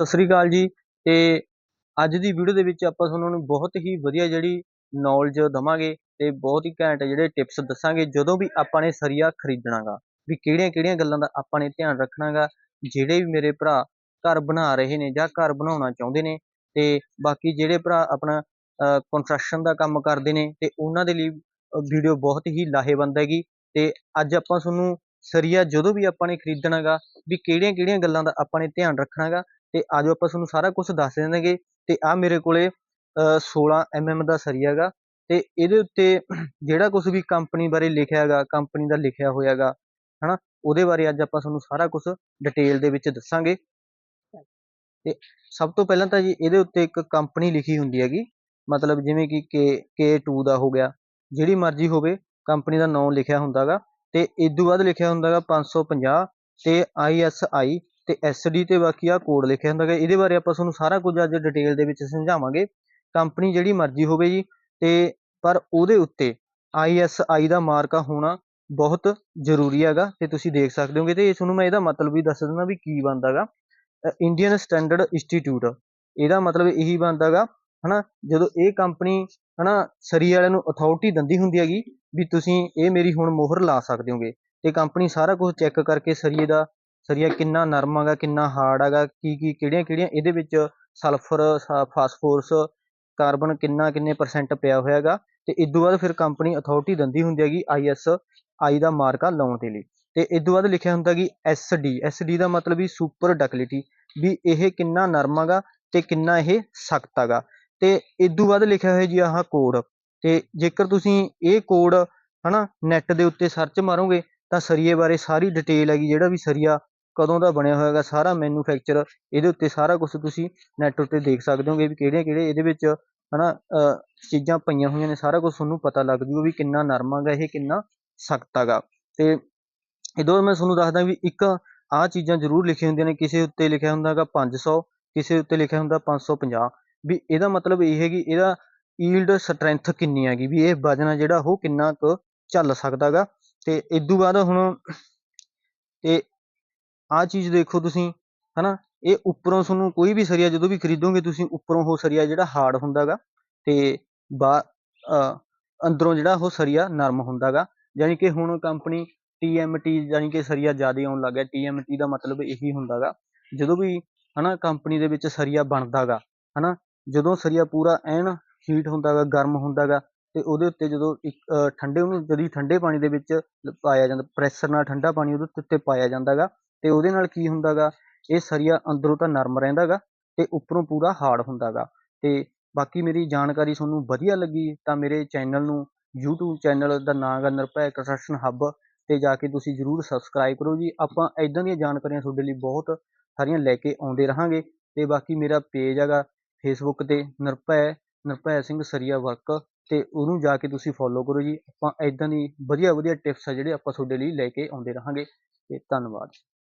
ਸਤਿ ਸ੍ਰੀ ਅਕਾਲ ਜੀ ਤੇ ਅੱਜ ਦੀ ਵੀਡੀਓ ਦੇ ਵਿੱਚ ਆਪਾਂ ਤੁਹਾਨੂੰ ਬਹੁਤ ਹੀ ਵਧੀਆ ਜਿਹੜੀ ਨੌਲੇਜ ਦਵਾਂਗੇ ਤੇ ਬਹੁਤ ਹੀ ਘੈਂਟ ਜਿਹੜੇ ਟਿਪਸ ਦੱਸਾਂਗੇ ਜਦੋਂ ਵੀ ਆਪਾਂ ਨੇ ਸਰੀਆ ਖਰੀਦਣਾਗਾ, ਵੀ ਕਿਹੜੀਆਂ ਕਿਹੜੀਆਂ ਗੱਲਾਂ ਦਾ ਆਪਾਂ ਨੇ ਧਿਆਨ ਰੱਖਣਾਗਾ, ਜਿਹੜੇ ਵੀ ਮੇਰੇ ਭਰਾ ਘਰ ਬਣਾ ਰਹੇ ਨੇ ਜਾਂ ਘਰ ਬਣਾਉਣਾ ਚਾਹੁੰਦੇ ਨੇ ਤੇ ਬਾਕੀ ਜਿਹੜੇ ਭਰਾ ਆਪਣਾ ਕੰਸਟਰਕਸ਼ਨ ਦਾ ਕੰਮ ਕਰਦੇ ਨੇ ਤੇ ਉਹਨਾਂ ਦੇ ਲਈ ਵੀਡੀਓ ਬਹੁਤ ਹੀ ਲਾਹੇਵੰਦ ਹੈਗੀ ਤੇ ਅੱਜ ਆਪਾਂ ਤੁਹਾਨੂੰ ਸਰੀਆ ਜਦੋਂ ਵੀ ਆਪਾਂ ਨੇ ਖਰੀਦਣਾਗਾ, ਵੀ ਕਿਹੜੀਆਂ ਕਿਹੜੀਆਂ ਗੱਲਾਂ ਦਾ ਆਪਾਂ ਨੇ ਧਿਆਨ ਰੱਖਣਾਗਾ ਅਤੇ ਤੇ ਆਜੋ ਆਪਾਂ ਤੁਹਾਨੂੰ ਸਾਰਾ ਕੁਛ ਦੱਸ ਦੇਣਗੇ ਅਤੇ ਆਹ ਮੇਰੇ ਕੋਲ ਸੋਲ੍ਹਾਂ 16 mm ਦਾ ਸਰੀਆ ਹੈਗਾ ਅਤੇ ਇਹਦੇ ਉੱਤੇ ਜਿਹੜਾ ਕੁਛ ਵੀ ਕੰਪਨੀ ਬਾਰੇ ਲਿਖਿਆ ਹੈਗਾ ਕੰਪਨੀ ਦਾ ਲਿਖਿਆ ਹੋਇਆ ਹੈਗਾ ਨਾ ਉਹਦੇ ਬਾਰੇ ਅੱਜ ਆਪਾਂ ਤੁਹਾਨੂੰ ਸਾਰਾ ਕੁਛ ਡਿਟੇਲ ਦੇ ਵਿੱਚ ਦੱਸਾਂਗੇ। ਅਤੇ ਸਭ ਤੋਂ ਪਹਿਲਾਂ ਤਾਂ ਜੀ ਇਹਦੇ ਉੱਤੇ ਇੱਕ ਕੰਪਨੀ ਲਿਖੀ ਹੁੰਦੀ ਹੈਗੀ, ਮਤਲਬ ਜਿਵੇਂ ਕਿ ਕੇ ਟੂ ਦਾ ਹੋ ਗਿਆ, ਜਿਹੜੀ ਮਰਜ਼ੀ ਹੋਵੇ ਕੰਪਨੀ ਦਾ ਨਾਮ ਲਿਖਿਆ ਹੁੰਦਾ ਹੁੰਦਾਗਾ ਅਤੇ ਇਹ ਤੋਂ ਬਾਅਦ ਲਿਖਿਆ ਹੁੰਦਾ ਗਾ ਪੰਜ ਸੌ ਪੰਜਾਹ ਅਤੇ ਆਈ ਐੱਸ ਆਈ ਤੇ SD ਤੇ ਬਾਕੀ ਆ ਕੋਡ ਲਿਖਿਆ ਹੁੰਦਾ ਹੁੰਦਾਗਾ ਇਹਦੇ ਬਾਰੇ ਆਪਾਂ ਤੁਹਾਨੂੰ ਸਾਰਾ ਕੁਝ ਅੱਜ ਡਿਟੇਲ ਦੇ ਵਿੱਚ ਸਮਝਾਵਾਂਗੇ। ਕੰਪਨੀ ਜਿਹੜੀ ਮਰਜ਼ੀ ਹੋਵੇ ਜੀ, ਤੇ ਪਰ ਉਹਦੇ ਉੱਤੇ ISI ਦਾ ਮਾਰਕਾ ਹੋਣਾ ਬਹੁਤ ਜ਼ਰੂਰੀ ਹੈਗਾ, ਤੇ ਤੁਸੀਂ ਦੇਖ ਸਕਦੇ ਹੋਗੇ ਤੇ ਇਸ ਨੂੰ ਮੈਂ ਇਹਦਾ ਮਤਲਬ ਵੀ ਦੱਸ ਦਿੰਦਾ ਵੀ ਕੀ ਬਣਦਾਗਾ ਇੰਡੀਅਨ ਸਟੈਂਡਰਡ ਇੰਸਟੀਚਿਊਟ ਇਹਦਾ ਮਤਲਬ ਇਹੀ ਬਣਦਾਗਾ ਹਨਾ, ਜਦੋਂ ਇਹ ਕੰਪਨੀ ਹਨਾ, ਸਰੀ ਵਾਲਿਆਂ ਨੂੰ ਅਥਾਰਟੀ ਦਿੰਦੀ ਹੁੰਦੀ ਹੈਗੀ ਵੀ ਤੁਸੀਂ ਇਹ ਮੇਰੀ ਹੁਣ ਮੋਹਰ ਲਾ ਸਕਦੇ ਹੋਗੇ, ਤੇ ਕੰਪਨੀ ਸਾਰਾ ਕੁਝ ਚੈੱਕ ਕਰਕੇ ਸਰੀਏ ਦਾ ਸਰੀਆ ਕਿੰਨਾ ਨਰਮ ਹੈਗਾ, ਕਿੰਨਾ ਹਾਰਡ ਹੈਗਾ, ਕੀ ਕੀ, ਕਿਹੜੀਆਂ ਕਿਹੜੀਆਂ, ਇਹਦੇ ਵਿੱਚ ਸਲਫਰ ਫਾਸਫੋਰਸ ਕਾਰਬਨ ਕਿੰਨਾ, ਕਿੰਨੇ ਪਰਸੈਂਟ ਪਿਆ ਹੋਇਆ ਹੈਗਾ। ਅਤੇ ਇਹ ਤੋਂ ਬਾਅਦ ਫਿਰ ਕੰਪਨੀ ਅਥੋਰਟੀ ਦਿੰਦੀ ਹੁੰਦੀ ਹੈਗੀ ਆਈ ਐੱਸ ਆਈ ਦਾ ਮਾਰਕਾ ਲਾਉਣ ਦੇ ਲਈ। ਅਤੇ ਇਹ ਤੋਂ ਬਾਅਦ ਲਿਖਿਆ ਹੁੰਦਾ ਕਿ ਐੱਸ ਡੀ ਦਾ ਮਤਲਬ ਵੀ ਸੁਪਰ ਡਕਲਿਟੀ ਵੀ ਇਹ ਕਿੰਨਾ ਨਰਮ ਹੈਗਾ ਅਤੇ ਕਿੰਨਾ ਇਹ ਸਖਤ ਹੈਗਾ। ਅਤੇ ਇਹ ਤੋਂ ਬਾਅਦ ਲਿਖਿਆ ਹੋਇਆ ਜੀ ਆਹ ਕੋਡ ਅਤੇ ਜੇਕਰ ਤੁਸੀਂ ਇਹ ਕੋਡ ਹੈ ਨਾ ਨੈੱਟ ਦੇ ਉੱਤੇ ਸਰਚ ਮਾਰੋਗੇ, ਤਾਂ ਸਰੀਏ ਬਾਰੇ ਸਾਰੀ ਡਿਟੇਲ ਹੈਗੀ, ਜਿਹੜਾ ਵੀ ਸਰੀਆ ਕਦੋਂ ਦਾ ਬਣਿਆ ਹੋਇਆ ਹੈਗਾ ਸਾਰਾ ਮੈਨੂਫੈਕਚਰ ਇਹਦੇ ਉੱਤੇ ਸਾਰਾ ਕੁਝ ਤੁਸੀਂ ਨੈੱਟ ਉੱਤੇ ਦੇਖ ਸਕਦੇ ਹੋਗੇ ਵੀ ਕਿਹੜੀਆਂ ਕਿਹੜੇ ਇਹਦੇ ਵਿੱਚ ਹੈ ਹਨਾ ਚੀਜ਼ਾਂ ਪਈਆਂ ਹੋਈਆਂ ਨੇ, ਸਾਰਾ ਕੁਝ ਤੁਹਾਨੂੰ ਪਤਾ ਲੱਗ ਜੂਗਾ ਵੀ ਕਿੰਨਾ ਨਰਮ ਹੈਗਾ ਇਹ, ਕਿੰਨਾ ਸਖਤ ਹੈਗਾ। ਤੇ ਇਹਦੋਂ ਮੈਂ ਤੁਹਾਨੂੰ ਦੱਸਦਾ ਵੀ ਇੱਕ ਆਹ ਚੀਜ਼ਾਂ ਜ਼ਰੂਰ ਲਿਖੀਆਂ ਹੁੰਦੀਆਂ ਨੇ, ਕਿਸੇ ਉੱਤੇ ਲਿਖਿਆ ਹੁੰਦਾ ਹੈਗਾ 500 ਕਿਸੇ ਉੱਤੇ ਲਿਖਿਆ ਹੁੰਦਾ 550 ਵੀ ਇਹਦਾ ਮਤਲਬ ਇਹ ਹੈ ਕਿ ਇਹਦਾ ਈਲਡ ਸਟਰੈਂਥ ਕਿੰਨੀ ਹੈਗੀ, ਵੀ ਇਹ ਵਜਨ ਜਿਹੜਾ ਉਹ ਕਿੰਨਾ ਕੁ ਚੱਲ ਸਕਦਾਗਾ ਤੇ ਇਦੋਂ ਬਾਅਦ ਹੁਣ, ਤੇ ਆਹ ਚੀਜ਼ ਦੇਖੋ ਤੁਸੀਂ, ਹਨਾ? ਇਹ ਉੱਪਰੋਂ ਤੁਹਾਨੂੰ ਕੋਈ ਵੀ ਸਰੀਆ ਜਦੋਂ ਵੀ ਖਰੀਦੋਗੇ, ਤੁਸੀਂ ਉੱਪਰੋਂ ਉਹ ਸਰੀਆ ਜਿਹੜਾ ਹਾਰਡ ਹੁੰਦਾਗਾ ਤੇ ਬਾ ਅੰਦਰੋਂ ਜਿਹੜਾ ਉਹ ਸਰੀਆ ਨਰਮ ਹੁੰਦਾਗਾ। ਯਾਨੀ ਕਿ ਹੁਣ ਕੰਪਨੀ TMT ਯਾਨੀ ਕਿ ਸਰੀਆ ਜ਼ਿਆਦਾ ਆਉਣ ਲੱਗ ਗਿਆ। TMT ਦਾ ਮਤਲਬ ਇਹੀ ਹੁੰਦਾਗਾ, ਜਦੋਂ ਵੀ, ਹਨਾ, ਕੰਪਨੀ ਦੇ ਵਿੱਚ ਸਰੀਆ ਬਣਦਾਗਾ, ਹਨਾ? ਜਦੋਂ ਸਰੀਆ ਪੂਰਾ ਐਨ ਹੀਟ ਹੁੰਦਾਗਾ, ਗਰਮ ਹੁੰਦਾਗਾ ਤੇ ਉਹਦੇ ਉੱਤੇ ਜਦੋਂ ਇੱਕ ਠੰਡੇ ਉਹਨੂੰ ਜਦੀ ਠੰਡੇ ਪਾਣੀ ਦੇ ਵਿੱਚ ਪਾਇਆ ਜਾਂਦਾ, ਪ੍ਰੈਸ਼ਰ ਨਾਲ ਠੰਡਾ ਪਾਣੀ ਉਹਦੇ ਉੱਤੇ ਪਾਇਆ ਜਾਂਦਾਗਾ ਅਤੇ ਉਹਦੇ ਨਾਲ ਕੀ ਹੁੰਦਾ ਗਾ ਇਹ ਸਰੀਆ ਅੰਦਰੋਂ ਤਾਂ ਨਰਮ ਰਹਿੰਦਾ ਗਾ ਅਤੇ ਉੱਪਰੋਂ ਪੂਰਾ ਹਾਰਡ ਹੁੰਦਾ ਗਾ ਅਤੇ ਬਾਕੀ ਮੇਰੀ ਜਾਣਕਾਰੀ ਤੁਹਾਨੂੰ ਵਧੀਆ ਲੱਗੀ ਤਾਂ ਮੇਰੇ ਚੈਨਲ ਨੂੰ ਯੂਟਿਊਬ ਚੈਨਲ ਦਾ ਨਾਂ ਗਾ ਨਿਰਭੈ ਕੰਸਟਰਕਸ਼ਨ ਹੱਬ ਤੇ ਜਾ ਕੇ ਤੁਸੀਂ ਜਰੂਰ ਸਬਸਕ੍ਰਾਈਬ ਕਰੋ ਜੀ। ਆਪਾਂ ਇੱਦਾਂ ਦੀਆਂ ਜਾਣਕਾਰੀਆਂ ਤੁਹਾਡੇ ਲਈ ਬਹੁਤ ਸਾਰੀਆਂ ਲੈ ਕੇ ਆਉਂਦੇ ਰਹਾਂਗੇ। ਅਤੇ ਬਾਕੀ ਮੇਰਾ ਪੇਜ ਹੈਗਾ ਫੇਸਬੁੱਕ ਤੇ ਨਿਰਭੈ ਨਿਰਭੈ ਸਿੰਘ ਸਰੀਆ ਵਰਕ ਅਤੇ ਉਹਨੂੰ ਜਾ ਕੇ ਤੁਸੀਂ ਫੋਲੋ ਕਰੋ ਜੀ। ਆਪਾਂ ਇੱਦਾਂ ਦੀ ਵਧੀਆ ਵਧੀਆ ਟਿਪਸ ਆ ਜਿਹੜੇ ਆਪਾਂ ਤੁਹਾਡੇ ਲਈ ਲੈ ਕੇ ਆਉਂਦੇ ਰਹਾਂਗੇ। ਅਤੇ ਧੰਨਵਾਦ।